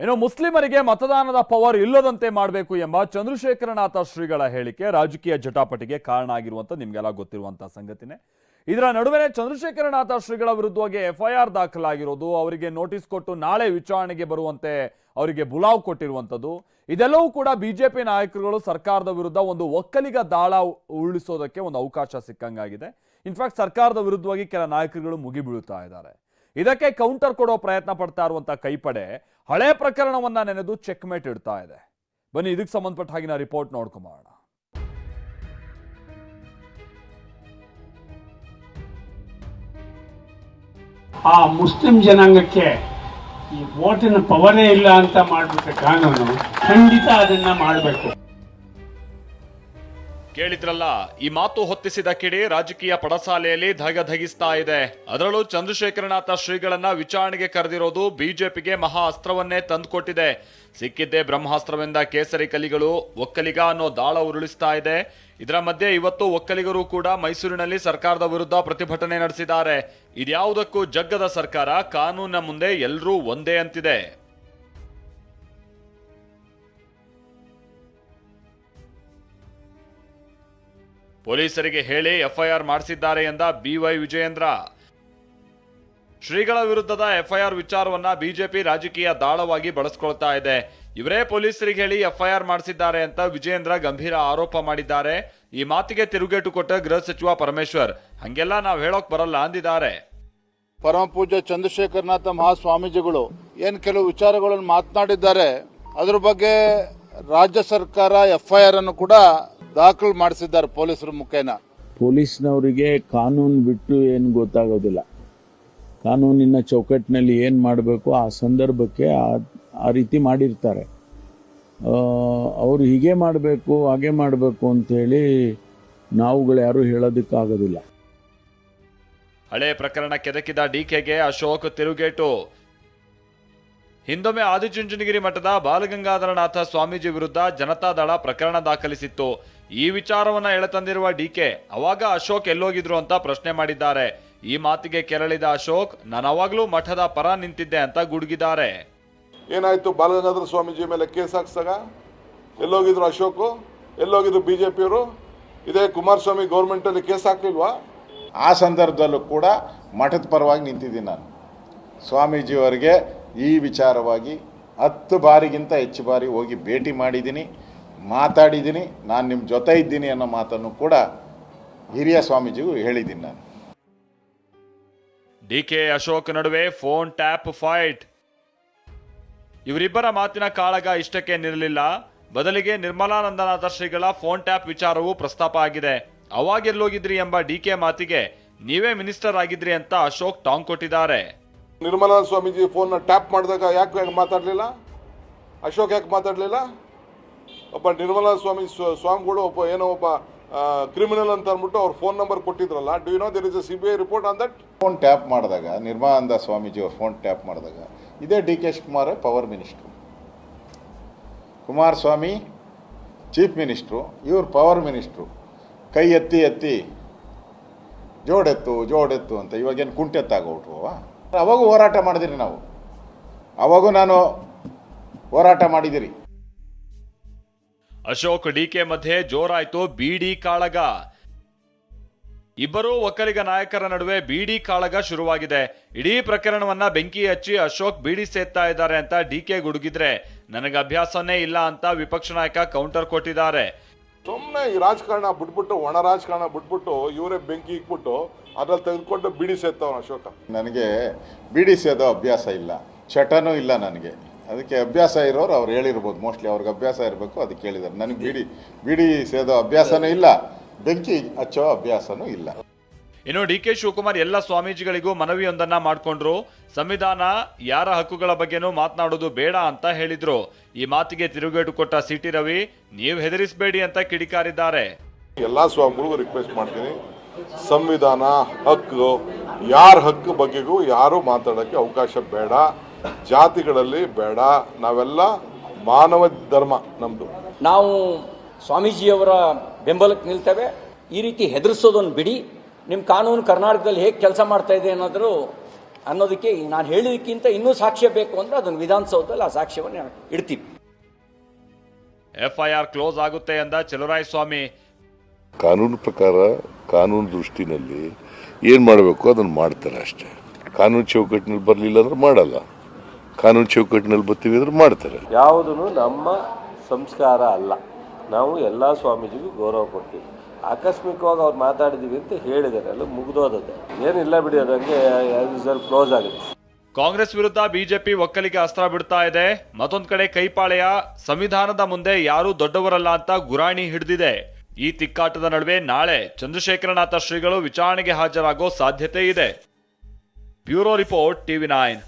ಇನ್ನು ಮುಸ್ಲಿಮರಿಗೆ ಮತದಾನದ ಪವರ್ ಇಲ್ಲದಂತೆ ಮಾಡಬೇಕು ಎಂಬ ಚಂದ್ರಶೇಖರನಾಥ ಶ್ರೀಗಳ ಹೇಳಿಕೆ ರಾಜಕೀಯ ಜಟಾಪಟಿಗೆ ಕಾರಣ ಆಗಿರುವಂತ ನಿಮ್ಗೆಲ್ಲ ಗೊತ್ತಿರುವಂತಹ ಸಂಗತಿನೇ. ಇದರ ನಡುವೆ ಚಂದ್ರಶೇಖರನಾಥ ಶ್ರೀಗಳ ವಿರುದ್ಧವಾಗಿ ಎಫ್ಐಆರ್ ದಾಖಲಾಗಿರೋದು, ಅವರಿಗೆ ನೋಟಿಸ್ ಕೊಟ್ಟು ನಾಳೆ ವಿಚಾರಣೆಗೆ ಬರುವಂತೆ ಅವರಿಗೆ ಬುಲಾವ್ ಕೊಟ್ಟಿರುವಂಥದ್ದು ಇದೆಲ್ಲವೂ ಕೂಡ ಬಿಜೆಪಿ ನಾಯಕರುಗಳು ಸರ್ಕಾರದ ವಿರುದ್ಧ ಒಂದು ಒಕ್ಕಲಿಗ ದಾಳ ಉರುಳಿಸೋದಕ್ಕೆ ಒಂದು ಅವಕಾಶ ಸಿಕ್ಕಂಗಾಗಿದೆ. ಇನ್ಫ್ಯಾಕ್ಟ್ ಸರ್ಕಾರದ ವಿರುದ್ಧವಾಗಿ ಕೆಲ ನಾಯಕರುಗಳು ಮುಗಿಬೀಳುತ್ತಾ ಇದ್ದಾರೆ. ಇದಕ್ಕೆ ಕೌಂಟರ್ ಕೊಡೋ ಪ್ರಯತ್ನ ಪಡ್ತಾ ಇರುವಂತಹ ಕೈಪಡೆ ಹಳೆ ಪ್ರಕರಣವನ್ನ ನೆನೆದು ಚೆಕ್ಮೇಟ್ ಇಡ್ತಾ ಇದೆ. ಬನ್ನಿ, ಇದಕ್ಕೆ ಸಂಬಂಧಪಟ್ಟ ಹಾಗೆ ಹಾಗಿನ ರಿಪೋರ್ಟ್ ನೋಡ್ಕೊಂಬೋಣ ಆ ಮುಸ್ಲಿಂ ಜನಾಂಗಕ್ಕೆ ಈ ವೋಟಿನ ಪವರೇ ಇಲ್ಲ ಅಂತ ಮಾಡ್ಬಿಟ್ಟ ಕಾನೂನು ಖಂಡಿತ ಅದನ್ನ ಮಾಡಬೇಕು. ಕೇಳಿದ್ರಲ್ಲ, ಈ ಮಾತು ಹೊತ್ತಿಸಿದ ಕಿಡಿ ರಾಜಕೀಯ ಪಡಸಾಲೆಯಲ್ಲಿ ಧಗಧಗಿಸ್ತಾ ಇದೆ. ಅದರಲ್ಲೂ ಚಂದ್ರಶೇಖರನಾಥ ಶ್ರೀಗಳನ್ನ ವಿಚಾರಣೆಗೆ ಕರೆದಿರೋದು ಬಿಜೆಪಿಗೆ ಮಹಾ ಅಸ್ತ್ರವನ್ನೇ ತಂದುಕೊಟ್ಟಿದೆ. ಸಿಕ್ಕಿದ್ದೇ ಬ್ರಹ್ಮಾಸ್ತ್ರವೆಂದ ಕೇಸರಿ ಕಲಿಗಳು, ಒಕ್ಕಲಿಗ ಅನ್ನೋ ದಾಳ ಉರುಳಿಸ್ತಾ ಇದೆ. ಇದರ ಮಧ್ಯೆ ಇವತ್ತು ಒಕ್ಕಲಿಗರು ಕೂಡ ಮೈಸೂರಿನಲ್ಲಿ ಸರ್ಕಾರದ ವಿರುದ್ಧ ಪ್ರತಿಭಟನೆ ನಡೆಸಿದ್ದಾರೆ. ಇದ್ಯಾವುದಕ್ಕೂ ಜಗ್ಗದ ಸರ್ಕಾರ, ಕಾನೂನಿನ ಮುಂದೆ ಎಲ್ಲರೂ ಒಂದೇ ಅಂತಿದೆ. ಪೊಲೀಸರಿಗೆ ಹೇಳಿ ಎಫ್ಐಆರ್ ಮಾಡಿಸಿದ್ದಾರೆ ಎಂದ ಬಿವೈ ವಿಜಯೇಂದ್ರ. ಶ್ರೀಗಳ ವಿರುದ್ಧದ ಎಫ್ಐಆರ್ ವಿಚಾರವನ್ನ ಬಿಜೆಪಿ ರಾಜಕೀಯ ದಾಳವಾಗಿ ಬಳಸ್ಕೊಳ್ತಾ ಇದೆ. ಇವರೇ ಪೊಲೀಸರಿಗೆ ಹೇಳಿ ಎಫ್ಐಆರ್ ಮಾಡಿಸಿದ್ದಾರೆ ಅಂತ ವಿಜಯೇಂದ್ರ ಗಂಭೀರ ಆರೋಪ ಮಾಡಿದ್ದಾರೆ. ಈ ಮಾತಿಗೆ ತಿರುಗೇಟು ಕೊಟ್ಟ ಗೃಹ ಸಚಿವ ಪರಮೇಶ್ವರ್. ಹಂಗೆಲ್ಲ ನಾವು ಹೇಳೋಕ್ ಬರಲ್ಲ ಅಂದಿದ್ದಾರೆ. ಪರಮ ಪೂಜ್ಯ ಚಂದ್ರಶೇಖರನಾಥ ಮಹಾಸ್ವಾಮೀಜಿಗಳು ಏನು ಕೆಲವು ವಿಚಾರಗಳನ್ನು ಮಾತನಾಡಿದ್ದಾರೆ. ಅದ್ರ ಬಗ್ಗೆ ರಾಜ್ಯ ಸರ್ಕಾರ ಎಫ್ಐಆರ್ ಅನ್ನು ಕೂಡ ದಾಖಲು ಮಾಡಿಸಿದ್ದಾರೆ ಪೊಲೀಸರ ಮುಖೇನ. ಪೊಲೀಸ್ನವರಿಗೆ ಕಾನೂನು ಬಿಟ್ಟು ಏನು ಗೊತ್ತಾಗೋದಿಲ್ಲ. ಕಾನೂನಿನ ಚೌಕಟ್ಟಿನಲ್ಲಿ ಏನು ಮಾಡಬೇಕು ಆ ಸಂದರ್ಭಕ್ಕೆ ಆ- ಆ ರೀತಿ ಮಾಡಿರ್ತಾರೆ. ಅವರು ಹೀಗೆ ಮಾಡಬೇಕು ಹಾಗೆ ಮಾಡಬೇಕು ಅಂಥೇಳಿ ನಾವುಗಳು ಯಾರೂ ಹೇಳೋದಕ್ಕಾಗೋದಿಲ್ಲ. ಹಳೆ ಪ್ರಕರಣ ಕೆದಕಿದ ಡಿಕೆಗೆ ಅಶೋಕ್ ತಿರುಗೇಟು. ಹಿಂದೊಮ್ಮೆ ಆದಿಚುಂಚನಗಿರಿ ಮಠದ ಬಾಲಗಂಗಾಧರನಾಥ ಸ್ವಾಮೀಜಿ ವಿರುದ್ಧ ಜನತಾದಳ ಪ್ರಕರಣ ದಾಖಲಿಸಿತ್ತು. ಈ ವಿಚಾರವನ್ನ ಎಳೆತಂದಿರುವ ಡಿಕೆ ಅವಾಗ ಅಶೋಕ್ ಎಲ್ಲೋಗಿದ್ರು ಅಂತ ಪ್ರಶ್ನೆ ಮಾಡಿದ್ದಾರೆ. ಈ ಮಾತಿಗೆ ಕೆರಳಿದ ಅಶೋಕ್, ನಾನು ಅವಾಗ್ಲೂ ಮಠದ ಪರ ನಿಂತಿದ್ದೆ ಅಂತ ಗುಡುಗಿದ್ದಾರೆ. ಏನಾಯ್ತು ಬಾಲಗಂಗಾಧರ ಸ್ವಾಮೀಜಿ ಮೇಲೆ ಕೇಸ್ ಹಾಕ್ಸಾಗ? ಎಲ್ಲೋಗಿದ್ರು ಅಶೋಕು, ಎಲ್ಲೋಗಿದ್ರು ಬಿ ಜೆ ಪಿಯವರು ಇದೇ ಕುಮಾರಸ್ವಾಮಿ ಗೌರ್ಮೆಂಟಲ್ಲಿ ಕೇಸ್ ಹಾಕ್ಲಿಲ್ವಾ? ಆ ಸಂದರ್ಭದಲ್ಲೂ ಕೂಡ ಮಠದ ಪರವಾಗಿ ನಿಂತಿದ್ದೀನಿ ನಾನು. ಸ್ವಾಮೀಜಿಯವರಿಗೆ ಈ ವಿಚಾರವಾಗಿ ಹತ್ತು ಬಾರಿಗಿಂತ ಹೆಚ್ಚು ಬಾರಿ ಹೋಗಿ ಭೇಟಿ ಮಾಡಿದ್ದೀನಿ, ಮಾತಾಡಿದ್ದೀನಿ, ನಾನು ನಿಮ್ಮ ಜೊತೆ ಇದ್ದೀನಿ ಅನ್ನೋ ಮಾತನ್ನು ಕೂಡ ಹಿರಿಯ ಸ್ವಾಮೀಜಿಗೂ ಹೇಳಿದ್ದೀನಿ ನಾನು. ಡಿ ಕೆ ಅಶೋಕ್ ನಡುವೆ ಫೋನ್ ಟ್ಯಾಪ್ ಫೈಟ್. ಇವರಿಬ್ಬರ ಮಾತಿನ ಕಾಳಗ ಇಷ್ಟಕ್ಕೆ ನಿರಲಿಲ್ಲ. ಬದಲಿಗೆ ನಿರ್ಮಲಾನಂದನಾಥ ಶ್ರೀಗಳ ಫೋನ್ ಟ್ಯಾಪ್ ವಿಚಾರವೂ ಪ್ರಸ್ತಾಪ ಆಗಿದೆ. ಅವಾಗೆಲ್ಲೋಗಿದ್ರಿ ಎಂಬ ಡಿ ಕೆ ಮಾತಿಗೆ ನೀವೇ ಮಿನಿಸ್ಟರ್ ಆಗಿದ್ರಿ ಅಂತ ಅಶೋಕ್ ಟಾಂಗ್ ಕೊಟ್ಟಿದ್ದಾರೆ. ನಿರ್ಮಲಾ ಸ್ವಾಮೀಜಿ ಫೋನ್ನ ಟ್ಯಾಪ್ ಮಾಡಿದಾಗ ಯಾಕೆ ಯಾಕೆ ಮಾತಾಡಲಿಲ್ಲ? ಅಶೋಕ್ ಯಾಕೆ ಮಾತಾಡಲಿಲ್ಲ? ಒಬ್ಬ ನಿರ್ಮಲಾ ಸ್ವಾಮಿ ಸ್ವ- ಸ್ವಾಮಿಗಳು, ಒಬ್ಬ ಏನೋ ಒಬ್ಬ ಕ್ರಿಮಿನಲ್ ಅಂತ ಅಂದ್ಬಿಟ್ಟು ಅವ್ರ phone number ಕೊಟ್ಟಿದ್ರಲ್ಲ do you know there is a C B I report on that phone tap ಮಾಡಿದಾಗ ನಿರ್ಮಲಾನಂದ ಸ್ವಾಮೀಜಿ ಅವ್ರ ಫೋನ್ ಟ್ಯಾಪ್ ಮಾಡಿದಾಗ, ಇದೇ D K Shivakumar power minister. Kumaraswamy, chief minister, ಇವರು ಪವರ್ ಮಿನಿಸ್ಟ್ರು. ಕೈ ಎತ್ತಿ ಎತ್ತಿ, ಜೋಡೆತ್ತು ಜೋಡೆತ್ತು ಅಂತ, ಇವಾಗೇನು ಕುಂಟೆತ್ತಾಗೋಟ್ರುವ ಅವಾಗೂ ಹೋರಾಟ ಮಾಡಿದಿರಿ ನಾವು. ಅವಾಗೂ ನಾನು ಹೋರಾಟ ಮಾಡಿದಿರಿ. ಅಶೋಕ್ ಡಿಕೆ ಮಧ್ಯೆ ಜೋರಾಯ್ತು ಬಿಡಿ ಕಾಳಗ. ಇಬ್ಬರೂ ಒಕ್ಕಲಿಗ ನಾಯಕರ ನಡುವೆ ಬಿಡಿ ಕಾಳಗ ಶುರುವಾಗಿದೆ. ಇಡೀ ಪ್ರಕರಣವನ್ನ ಬೆಂಕಿ ಹಚ್ಚಿ ಅಶೋಕ್ ಬಿಡಿ ಸೇತ್ತಾ ಇದ್ದಾರೆ ಅಂತ ಡಿಕೆ ಗುಡುಗಿದ್ರೆ, ನನಗೆ ಅಭ್ಯಾಸನೇ ಇಲ್ಲ ಅಂತ ವಿಪಕ್ಷ ನಾಯಕ ಕೌಂಟರ್ ಕೊಟ್ಟಿದ್ದಾರೆ. ಸುಮ್ಮನೆ ಈ ರಾಜಕಾರಣ ಬಿಟ್ಬಿಟ್ಟು ಒಣ ರಾಜಕಾರಣ ಬಿಟ್ಬಿಟ್ಟು ಇವರೇ ಬೆಂಕಿ ಇಕ್ಬಿಟ್ಟು ಅದ್ರಲ್ಲಿ ತೆಗೆದುಕೊಂಡು ಬಿಡಿ ಸೇರ್ತವನ ಅಶೋಕ. ನನಗೆ ಬಿಡಿ ಸೇದೋ ಅಭ್ಯಾಸ ಇಲ್ಲ. ಚಟನೂ ಇಲ್ಲ ನನಗೆ. ಅದಕ್ಕೆ ಅಭ್ಯಾಸ ಇರೋರು ಅವ್ರು ಹೇಳಿರ್ಬೋದು. ಮೋಸ್ಟ್ಲಿ ಅವ್ರಿಗೆ ಅಭ್ಯಾಸ ಇರಬೇಕು ಅದಕ್ಕೆ ಹೇಳಿದ್ದಾರೆ. ನನಗೆ ಬಿಡಿ ಬಿಡಿ ಸೇದೋ ಅಭ್ಯಾಸನೂ ಇಲ್ಲ. ಬೆಂಕಿ ಹಚ್ಚೋ ಅಭ್ಯಾಸನೂ ಇಲ್ಲ. ಇನ್ನು ಡಿ ಕೆ ಶಿವಕುಮಾರ್ ಎಲ್ಲ ಸ್ವಾಮೀಜಿಗಳಿಗೂ ಮನವಿಯೊಂದನ್ನ ಮಾಡಿಕೊಂಡ್ರು. ಸಂವಿಧಾನ ಯಾರ ಹಕ್ಕುಗಳ ಬಗ್ಗೆನೂ ಮಾತನಾಡೋದು ಬೇಡ ಅಂತ ಹೇಳಿದ್ರು. ಈ ಮಾತಿಗೆ ತಿರುಗೇಟು ಕೊಟ್ಟ ಸಿಟಿ ರವಿ ನೀವು ಹೆದರಿಸಬೇಡಿ ಅಂತ ಕಿಡಿಕಾರಿದ್ದಾರೆ. ಎಲ್ಲ ಸ್ವಾಮಿಗಳಿಗೂ ರಿಕ್ವೆಸ್ಟ್ ಮಾಡ್ತೀನಿ. ಸಂವಿಧಾನ ಹಕ್ಕು ಯಾರ ಹಕ್ಕು ಬಗ್ಗೆಗೂ ಯಾರು ಮಾತಾಡೋಕ್ಕೆ ಅವಕಾಶ ಬೇಡ. ಜಾತಿಗಳಲ್ಲಿ ಬೇಡ. ನಾವೆಲ್ಲ ಮಾನವ ಧರ್ಮ ನಮ್ಮದು ನಾವು ಸ್ವಾಮೀಜಿಯವರ ಬೆಂಬಲಕ್ಕೆ ನಿಲ್ತೇವೆ. ಈ ರೀತಿ ಹೆದರಿಸೋದನ್ನು ಬಿಡಿ. ನಿಮ್ಮ ಕಾನೂನು ಕರ್ನಾಟಕದಲ್ಲಿ ಹೇಗೆ ಕೆಲಸ ಮಾಡ್ತಾ ಇದೆ ಅನ್ನೋದ್ರು ಅನ್ನೋದಕ್ಕೆ ನಾನು ಹೇಳಿದಕ್ಕಿಂತ ಇನ್ನೂ ಸಾಕ್ಷ್ಯ ಬೇಕು ಅಂದರೆ ಅದನ್ನು ವಿಧಾನಸೌಧದಲ್ಲಿ ಆ ಸಾಕ್ಷ್ಯವನ್ನು ಇಡ್ತೀವಿ ಎಫ್ಐಆರ್ ಕ್ಲೋಸ್ ಆಗುತ್ತೆ ಎಂದ ಸ್ವಾಮಿ ಕಾನೂನು ಪ್ರಕಾರ ಕಾನೂನು ದೃಷ್ಟಿನಲ್ಲಿ ಏನು ಮಾಡಬೇಕು ಅದನ್ನು ಮಾಡ್ತಾರೆ ಅಷ್ಟೇ. ಕಾನೂನು ಚೌಕಟ್ಟಿನಲ್ಲಿ ಬರಲಿಲ್ಲ ಅಂದ್ರೆ ಮಾಡಲ್ಲ. ಕಾನೂನು ಚೌಕಟ್ಟಿನಲ್ಲಿ ಬರ್ತೀವಿ ಅಂದ್ರೆ ಮಾಡ್ತಾರೆ. ಯಾವುದೂ ನಮ್ಮ ಸಂಸ್ಕಾರ ಅಲ್ಲ. ನಾವು ಎಲ್ಲ ಸ್ವಾಮೀಜಿಗೂ ಗೌರವ ಕೊಡ್ತೀವಿ. ಆಕಸ್ಮಿಕವಾಗಿ ಅವ್ರು ಮಾತಾಡಿದೀವಿ ಅಂತ ಹೇಳಿದ್ದಾರೆ. ಅಲ್ಲ ಮುಗ್ದೋದದೆ ಏನಿಲ್ಲ ಬಿಡಿ ಅದಂಗೆ ಕ್ಲೋಸ್ ಆಗಿದೆ. ಕಾಂಗ್ರೆಸ್ ವಿರುದ್ಧ ಬಿಜೆಪಿ ಒಕ್ಕಲಿಗೆ ಅಸ್ತ್ರ ಬಿಡ್ತಾ ಇದೆ. ಮತ್ತೊಂದು ಕಡೆ ಕೈಪಾಳೆಯ ಸಂವಿಧಾನದ ಮುಂದೆ ಯಾರೂ ದೊಡ್ಡವರಲ್ಲ ಅಂತ ಗುರಾಣಿ ಹಿಡಿದಿದೆ. ಈ ತಿಕ್ಕಾಟದ ನಡುವೆ ನಾಳೆ ಚಂದ್ರಶೇಖರನಾಥ ಶ್ರೀಗಳು ವಿಚಾರಣೆಗೆ ಹಾಜರಾಗೋ ಸಾಧ್ಯತೆ ಇದೆ. Bureau report TV nine.